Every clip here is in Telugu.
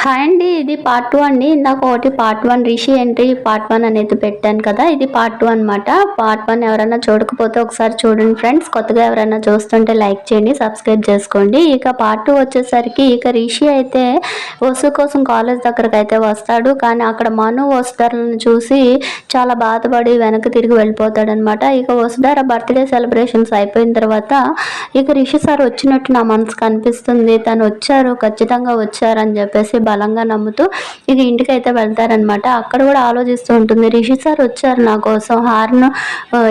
హాయ్ అండి ఇది పార్ట్ టూ అండి. ఇందాక ఒకటి part one Rishi entry part one అనేది పెట్టాను కదా ఇది పార్ట్ టూ అనమాట పార్ట్ వన్ ఎవరైనా చూడకపోతే ఒకసారి చూడండి ఫ్రెండ్స్. కొత్తగా ఎవరైనా చూస్తుంటే లైక్ చేయండి సబ్స్క్రైబ్ చేసుకోండి. ఇక పార్ట్ టూ వచ్చేసరికి ఇక రిషి అయితే వసు కోసం కాలేజ్ దగ్గరకు అయితే వస్తాడు. కానీ అక్కడ మను వసుధరలను చూసి చాలా బాధపడి వెనక్కి తిరిగి వెళ్ళిపోతాడు అనమాట ఇక వసుధార బర్త్డే సెలబ్రేషన్స్ అయిపోయిన తర్వాత ఇక రిషి సార్ వచ్చినట్టు నా మనసు కనిపిస్తుంది తను వచ్చారు ఖచ్చితంగా వచ్చారని చెప్పేసి బలంగా నమ్ముతూ ఇది ఇంటికి అయితే వెళ్తారనమాట అక్కడ కూడా ఆలోచిస్తూ ఉంటుంది రిషి సార్ వచ్చారు నా కోసం. హార్న్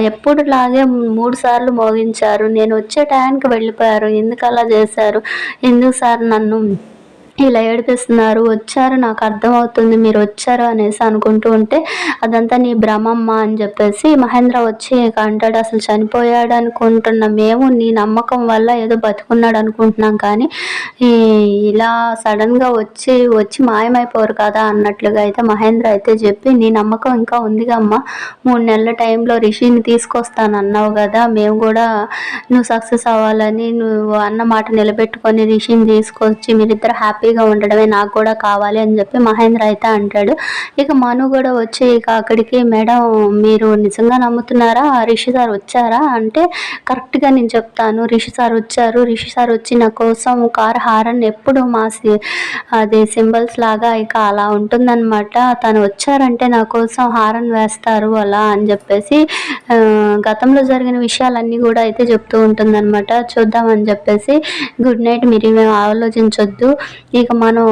ఎప్పుడులాగే మూడు సార్లు మోగించారు. నేను వచ్చే టైంకి వెళ్ళిపోయారు. ఎందుకు అలా చేశారు? ఎందుకు సార్ నన్ను ఇలా ఏడిపిస్తున్నారు వచ్చారు నాకు అర్థమవుతుంది మీరు వచ్చారు అనేసి అనుకుంటూ ఉంటే అదంతా నీ భ్రమమ్మ అని చెప్పేసి మహేంద్ర వచ్చి అంటాడు అసలు చనిపోయాడు అనుకుంటున్నాం మేము నీ నమ్మకం వల్ల ఏదో బతుకున్నాడు అనుకుంటున్నాం కానీ ఇలా సడన్గా వచ్చి వచ్చి మాయమైపోరు కదా అన్నట్లుగా అయితే మహేంద్ర అయితే చెప్పి నీ నమ్మకం ఇంకా ఉందిగా అమ్మ మూడు నెలల టైంలో రిషిని తీసుకొస్తాను అన్నావు కదా మేము కూడా నువ్వు సక్సెస్ అవ్వాలని నువ్వు అన్న మాట నిలబెట్టుకొని రిషిని తీసుకొచ్చి మీరిద్దరు హ్యాపీ హ్యాపీగా ఉండడమే నాకు కూడా కావాలి అని చెప్పి మహేంద్ర అయితే అంటాడు. ఇక మను కూడా వచ్చి ఇక అక్కడికి మేడం మీరు నిజంగా నమ్ముతున్నారా? రిషి సార్ వచ్చారా? అంటే కరెక్ట్గా నేను చెప్తాను. రిషి సార్ వచ్చారు. రిషి సార్ వచ్చి నా కోసం కార్ హారన్ ఎప్పుడు మా అది సింబల్స్ లాగా ఇక అలా ఉంటుందన్నమాట. తను వచ్చారంటే నా కోసం హారన్ వేస్తారు అలా అని చెప్పేసి గతంలో జరిగిన విషయాలన్నీ కూడా అయితే చెప్తూ ఉంటుందన్నమాట. చూద్దామని చెప్పేసి గుడ్ నైట్ మీరు మేము ఆలోచించొద్దు. ఇక మనం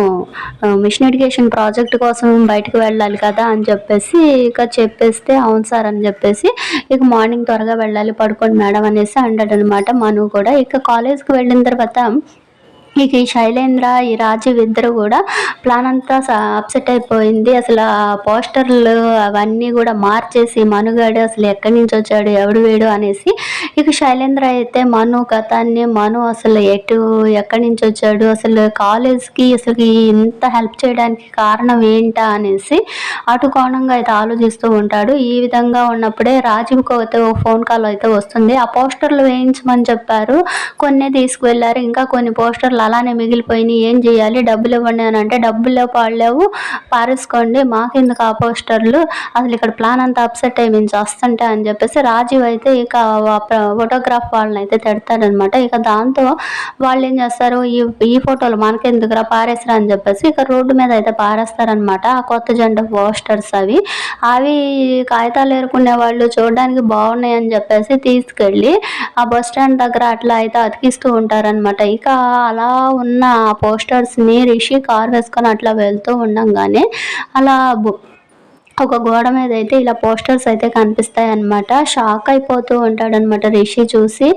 మిషన్ ఎడ్యుకేషన్ ప్రాజెక్ట్ కోసం బయటకు వెళ్ళాలి కదా అని చెప్పేసి ఇక చెప్పేస్తే అవును సార్ అని చెప్పేసి ఇక మార్నింగ్ త్వరగా వెళ్ళాలి పడుకోండి మేడం అనేసి అంటాడు అనమాట మను కూడా ఇక కాలేజ్కి వెళ్ళిన తర్వాత ఇక ఈ శైలేంద్ర ఈ రాజీవ్ ఇద్దరు కూడా ప్లాన్ అంతా అప్సెట్ అయిపోయింది. అసలు ఆ పోస్టర్లు అవన్నీ కూడా మార్చేసి మనుగాడు అసలు ఎక్కడి నుంచి వచ్చాడు ఎవడు వేడు అనేసి ఇక శైలేంద్ర అయితే మను కథాన్ని మను అసలు ఎటు ఎక్కడి నుంచి వచ్చాడు అసలు కాలేజ్కి అసలు ఇంత హెల్ప్ చేయడానికి కారణం ఏంటా అనేసి అటు కోణంగా అయితే ఆలోచిస్తూ ఉంటాడు. ఈ విధంగా ఉన్నప్పుడే రాజీవ్కి అయితే ఫోన్ కాల్ అయితే వస్తుంది. ఆ పోస్టర్లు వేయించమని చెప్పారు. కొన్ని తీసుకువెళ్ళారు. ఇంకా కొన్ని పోస్టర్లు అలానే మిగిలిపోయినాయి. ఏం చేయాలి? డబ్బులు ఇవ్వండి అని అంటే డబ్బులు పాడలేవు పారేసుకోండి. మాకెందుకు ఆ పోస్టర్లు? అసలు ఇక్కడ ప్లాన్ అంతా అప్సెట్ అయ్యి మేము చేస్తుంటే అని చెప్పేసి రాజీవ్ అయితే ఇక ఫోటోగ్రాఫ్ వాళ్ళని అయితే తిడతాడనమాట. ఇక దాంతో వాళ్ళు ఏం చేస్తారు? ఈ ఈ ఫోటోలు మనకెందుకురా పారేసరా అని చెప్పేసి ఇక రోడ్డు మీద అయితే పారేస్తారనమాట. ఆ కొత్త జెండా పోస్టర్స్ అవి. అవి కాగితాలు ఏరుకునే వాళ్ళు చూడడానికి బాగున్నాయి అని చెప్పేసి తీసుకెళ్ళి ఆ బస్ స్టాండ్ దగ్గర అట్లా అయితే అతికిస్తూ ఉంటారనమాట. ఇక అలా ఉన్న పోస్టర్స్ని రిషి కార్ వేసుకొని అట్లా వెళ్తూ ఉండంగానే అలా ఒక గోడ మీద అయితే ఇలా పోస్టర్స్ అయితే కనిపిస్తాయి అనమాట షాక్ అయిపోతూ ఉంటాడనమాట రిషి చూసి.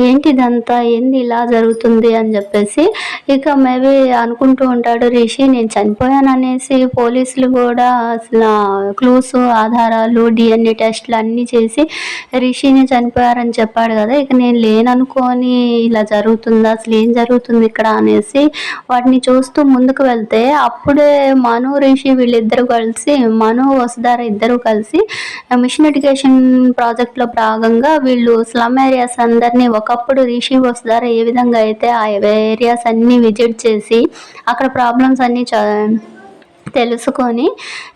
ఏంటి ఇదంతా? ఏంది ఇలా జరుగుతుంది? అని చెప్పేసి. ఇక మేబీ అనుకుంటూ ఉంటాడు రిషి నేను చనిపోయాను అనేసి పోలీసులు కూడా అసలు క్లూస్ ఆధారాలు డిఎన్ఏ టెస్ట్లు అన్నీ చేసి రిషిని చనిపోయారని చెప్పాడు కదా. ఇక నేను లేననుకొని ఇలా జరుగుతుందా? అసలు ఏం జరుగుతుంది ఇక్కడ? అనేసి వాటిని చూస్తూ ముందుకు వెళ్తే అప్పుడే మను రిషి వీళ్ళిద్దరు కలిసి మను వసుధార ఇద్దరూ కలిసి మిషన్ ఎడ్యుకేషన్ ప్రాజెక్ట్లో భాగంగా వీళ్ళు స్లమ్ ఏరియాస్ అందరినీ ఒకప్పుడు రిషి వసుధార ఏ విధంగా అయితే ఆ ఏరియాస్ అన్నీ విజిట్ చేసి అక్కడ ప్రాబ్లమ్స్ అన్నీ తెలుసుకొని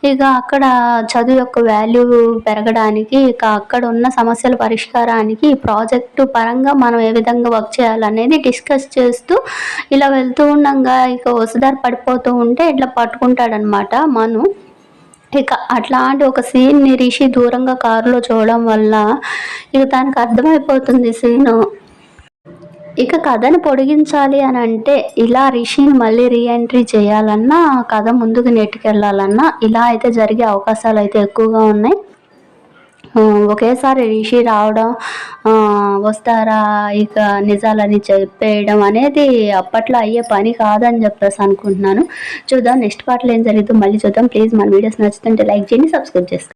ఇక అక్కడ చదువు యొక్క వాల్యూ పెరగడానికి ఇక అక్కడ ఉన్న సమస్యల పరిష్కారానికి ఈ ప్రాజెక్టు పరంగా మనం ఏ విధంగా వర్క్ చేయాలనేది డిస్కస్ చేస్తూ ఇలా వెళ్తూ ఉండగా ఇక వసుదారు పడిపోతూ ఉంటే ఇట్లా పట్టుకుంటాడనమాట మను. ఇక అట్లాంటి ఒక సీన్ని రిషి దూరంగా కారులో చూడడం వల్ల ఇక దానికి అర్థమైపోతుంది సీను ఇక కథను పొడిగించాలి అని అంటే ఇలా రిషిని మళ్ళీ రీఎంట్రీ చేయాలన్నా కథ ముందుకు నెట్టుకెళ్ళాలన్నా ఇలా అయితే జరిగే అవకాశాలు అయితే ఎక్కువగా ఉన్నాయి. ఒకేసారి రిషి రావడం వస్తారా ఇక నిజాలని చెప్పేయడం అనేది అప్పట్లో అయ్యే పని కాదని చెప్పేసి అనుకుంటున్నాను. చూద్దాం నెక్స్ట్ పార్ట్లో ఏం జరిగిందో మళ్ళీ చూద్దాం. ప్లీజ్ మన వీడియోస్ నచ్చుతుంటే లైక్ చేయండి సబ్స్క్రైబ్ చేసుకోండి.